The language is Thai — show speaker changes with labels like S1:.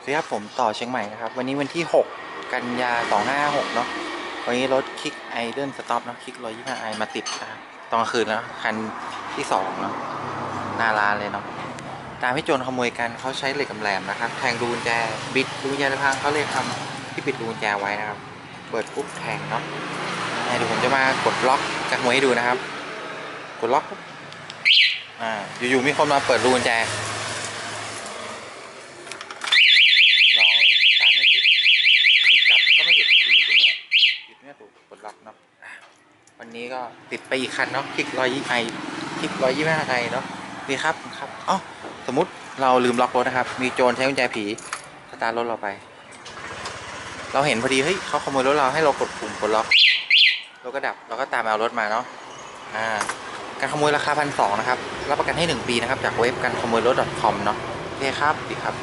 S1: สวัสดีครับผมต่อเชียงใหม่นะครับ วันนี้วันที่ 6 กันยา 2556 เนาะวันนี้รถคิกไอเดิลสต็อปเนาะคิก125ไอมาติดนะครับตอนคืนแล้วคันที่ 2 เนาะหน้าร้านเลยเนาะตามให้โจรขโมยกันเขาใช้เหล็กกำแหลมนะครับ แทงรูกุญแจบิดรูกุญแจในพังเขาเลยทำที่ปิดรูกุญแจไว้นะครับ เปิดปุ๊บแทงเนาะเดี๋ยวผมจะมากดล็อกจากมวยให้ดูนะครับ กดล็อกอ่าอยู่ๆมีคนมาเปิดรูกุญแจ ร้องเลยร้านไม่ติดติดกลับก็ไม่หยุดหยุด ตรงเนี้ยหยุดเนี่ยถูกกดล็อกเนาะวันนี้ก็ติดไปอีกคันเนาะคลิกร้อยยี่ไอคลิกร้อยยี่ห้าไอเนาะดีครับครับอ๋อสมมติเราลืมล็อกรถนะครับ มีโจรใช้กุญแจผีสตาร์รถเราไป เราเห็นพอดีเฮ้ยเขาขโมยรถเราให้เรากดปุ่มกดล็อกรถก็ดับเราก็ตามเอารถมาเนาะอ่าการขโมยราคาพันสองนะครับ รับประกันให้หนึ่งปีนะครับ จากเว็บการขโมยรถ .com เนาะโอเคครับดีครับ